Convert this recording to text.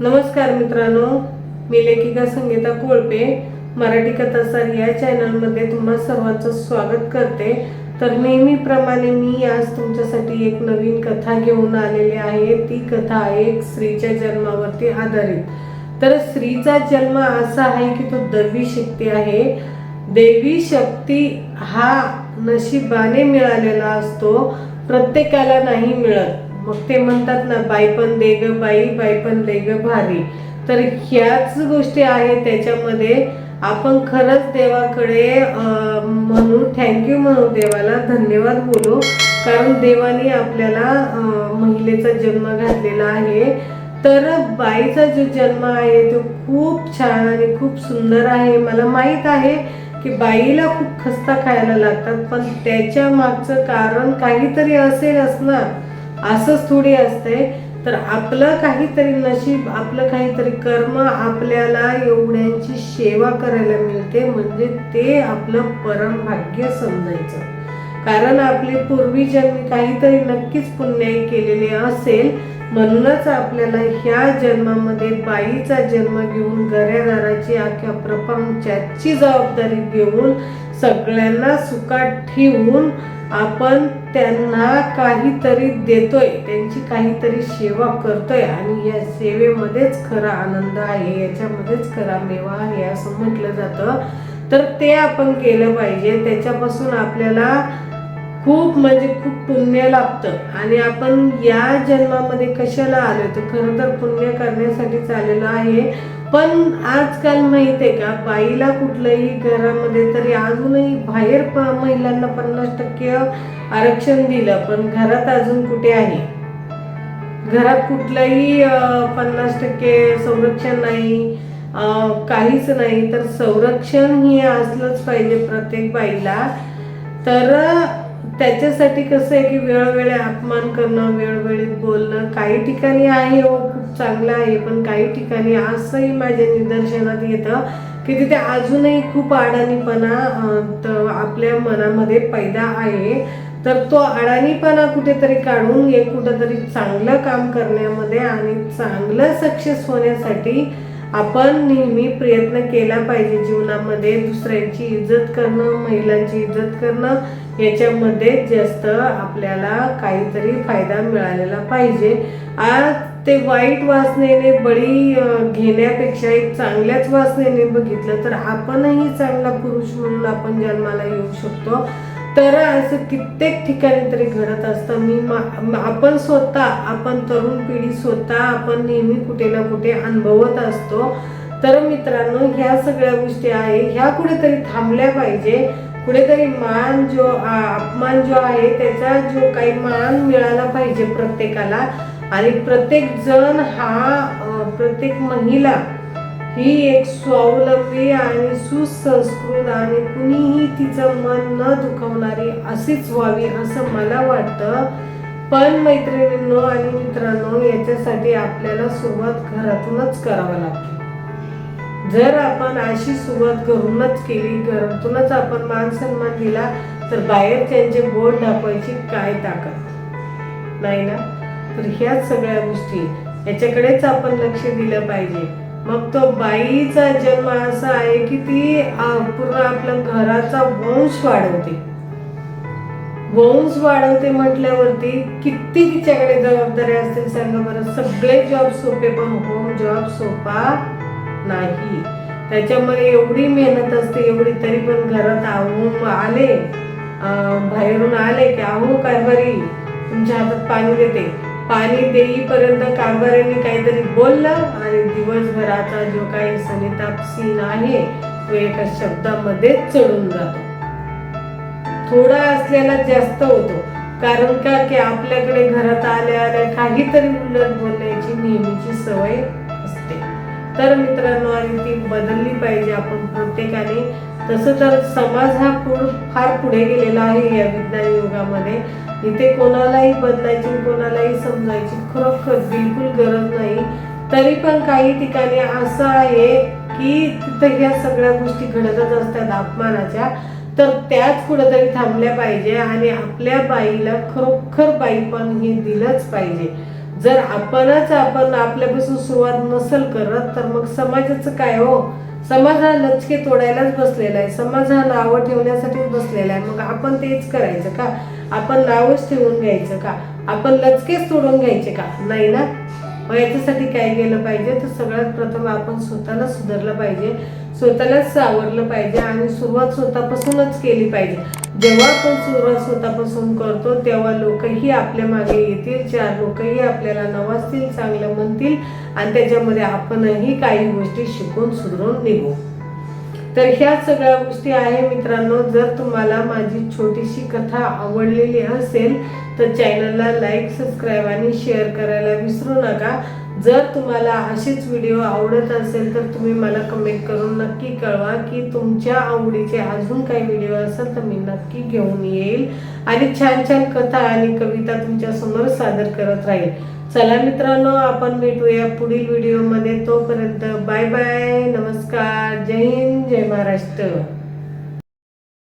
नमस्कार मित्रांनो मी लेखिका संगीता कोळपे. मराठी कथासार या चॅनलमध्ये तुम्हा सर्वांचं स्वागत करते. तर नेहमीप्रमाणे मी आज तुमच्यासाठी एक नवीन कथा घेऊन आलेली आहे. ती कथा आहे एक स्त्रीच्या जन्मावरती आधारित. तर स्त्रीचा जन्म असा आहे की तो दैवी शक्ती आहे. देवी शक्ती हा नशिबाने मिळालेला असतो. प्रत्येकाला नाही मिळत. मग ते म्हणतात ना बाई पण दे ग बाई बाई पण दे ग भारी. तर ह्याच गोष्टी आहेत त्याच्यामध्ये. आपण खरंच देवाकडे म्हणून म्हणू थँक्यू म्हणू देवाला धन्यवाद बोलू. कारण देवाने आपल्याला महिलेचा जन्म घातलेला आहे. तर बाईचा जो जन्म आहे तो खूप छान आणि खूप सुंदर आहे. मला माहीत आहे की बाईला खूप खस्ता खायला लागतात पण त्याच्या मागचं कारण काहीतरी असेलच ना. असंच थोडी असते तर आपलं काहीतरी नशीब आपलं काहीतरी कर्म आपल्याला एवढ्यांची सेवा करायला मिळते म्हणजे ते आपलं परमभाग्य समजायचं. कारण आपले पूर्वीजन्मी काहीतरी नक्कीच पुण्याई केलेले असेल म्हणूनच आपल्याला ह्या जन्मामध्ये बाईचा जन्म घेऊन गऱ्यादाराची अख्ख्या प्रपंचाची जबाबदारी घेऊन सगळ्यांना सुखात ठेवून आपण त्यांना काहीतरी देतोय त्यांची काहीतरी सेवा करतोय आणि या सेवेमध्येच खरा आनंद आहे याच्यामध्येच खरा मेवा आहे असं म्हटलं जातं. तर ते आपण केलं पाहिजे. त्याच्यापासून आपल्याला खूप म्हणजे खूप पुण्य लाभतं. आणि आपण या जन्मामध्ये कशाला आलो तर खरं तर पुण्य करण्यासाठीच आलेलं आहे. पण आजकाल माहीत आहे का बाईला कुठलंही घरामध्ये तरी अजूनही बाहेर प महिलांना पन्नास टक्के आरक्षण दिलं पण घरात अजून कुठे आहे? घरात कुठलंही पन्नास टक्के संरक्षण नाही काहीच नाही तर संरक्षण हे असलंच पाहिजे प्रत्येक बाईला. तर त्याच्यासाठी कसं आहे की वेळोवेळी अपमान करणं वेळोवेळी बोलणं काही ठिकाणी आहे हो खूप चांगलं आहे पण काही ठिकाणी असंही माझ्या निदर्शनात येतं की तिथे अजूनही खूप अडाणीपणा आपल्या मनामध्ये पैदा आहे. तर तो अडाणीपणा कुठेतरी काढून हे कुठंतरी चांगलं काम करण्यामध्ये आणि चांगलं सक्सेस होण्यासाठी आपण नेहमी प्रयत्न केला पाहिजे जीवनामध्ये दुसऱ्यांची इज्जत करणं महिलांची इज्जत करणं याच्यामध्ये जास्त आपल्याला काहीतरी फायदा मिळालेला पाहिजे. आज ते वाईट वासनेने बळी घेण्यापेक्षा एक चांगल्याच वासनेने बघितलं तर आपणही चांगला पुरुष म्हणून आपण जन्माला येऊ शकतो. तर असं कित्येक ठिकाणी तरी घडत असतं. मी मा- आपण स्वतः आपण तरुण पिढी स्वतः आपण नेहमी कुठे ना कुठे अनुभवत असतो. तर मित्रांनो ह्या सगळ्या गोष्टी आहे ह्या कुठेतरी थांबल्या पाहिजे. कुठेतरी मान जो अपमान जो आहे त्याचा जो काही मान मिळाला पाहिजे प्रत्येकाला. आणि प्रत्येक जण हा प्रत्येक महिला ही एक स्वावलंबी आणि सुसंस्कृत आणि कुणीही तिचं मन न दुखवणारी अशीच व्हावी असं मला वाटतं. पण मैत्रिणींनो आणि मित्रांनो याच्यासाठी आपल्याला सुरुवात घरातूनच करावं लागते जर आपण अशी सुरुवात घरूनच केली घरातूनच आपण मान सन्मान दिला तर बाहेर त्यांचे बोट दाखवायची काय ताकद? नाही ना? तर ह्याच सगळ्या गोष्टी याच्याकडेच आपण लक्ष दिलं पाहिजे. मग तो बाईचा जन्म असा आहे की ती पूर्ण आपल्या घराचा वंश वाढवते. वंश वाढवते म्हटल्यावरती किती तिच्याकडे जबाबदाऱ्या असतील सांगा बरं. सगळे जॉब सोपे पण होम जॉब सोपा नाही. त्याच्यामध्ये एवढी मेहनत असते एवढी तरी पण घरात आहून आले बाहेरून आले की अहो कारभारी तुमच्या हातात पाणी देते. पाणी देईपर्यंत कारभाऱ्यांनी काहीतरी बोललं आणि दिवसभराचा जो काही सनिताप सीन आहे तो एका शब्दामध्येच चढून जातो. थोडा असलेला जास्त होतो कारण का की आपल्याकडे घरात आल्या आल्या काहीतरी उलट बोलण्याची नेहमीची सवय असते. तर मित्रांनो आणि ती बदलली पाहिजे आपण प्रत्येकाने. तसं तर समाज हा पुढ फार पुढे गेलेला आहे या विज्ञान युगामध्ये. इथे कोणालाही बदलायची कोणालाही समजायची खरोखर बिलकुल गरज नाही. तरी पण काही ठिकाणी असं आहे की तिथं ह्या सगळ्या गोष्टी घडतच असतात अपमानाच्या. तर त्याच कुठेतरी थांबल्या पाहिजे आणि आपल्या बाईला खरोखर बाई पण हे दिलंच पाहिजे. जर आपणच आपण आपल्यापासून सुरुवात नसेल करत तर मग समाजाचं काय हो? समाज हा लचके तोडायलाच बसलेला आहे. समाज हा नावं ठेवण्यासाठीच बसलेला आहे. मग आपण तेच करायचं का? आपण नावच ठेवून घ्यायचं का? आपण लचकेच तोडून घ्यायचे का? नाही ना? मग याच्यासाठी काय केलं पाहिजे? तर सगळ्यात प्रथम आपण स्वतःला सुधारलं पाहिजे. स्वतःलाच सावरलं पाहिजे आणि सुरुवात स्वतःपासूनच केली पाहिजे. जेव्हा आपण सुरुवात स्वतःपासून करतो तेव्हा लोकही आपल्या मागे येतील. चार लोकही आपल्याला नवाजतील चांगलं म्हणतील. आणि त्याच्यामध्ये आपणही काही गोष्टी शिकून सुधरून निघू. तर ह्या सगळ्या गोष्टी आहे मित्रांनो. जर तुम्हाला माझी छोटीशी कथा आवडलेली असेल तर चॅनलला लाईक सबस्क्राईब आणि शेअर करायला विसरू नका. जर तुम्हाला असेच व्हिडिओ आवडत असेल तर तुम्ही मला कमेंट करून नक्की कळवा की तुमच्या आवडीचे अजून काही व्हिडिओ असेल तर मी नक्की घेऊन येईल. आणि छान छान कथा आणि कविता तुमच्यासमोर सादर करत राहील. चला मित्रांनो आपण भेटूया पुढील व्हिडिओमध्ये तोपर्यंत बाय बाय नमस्कार. जय हिंद जय महाराष्ट्र.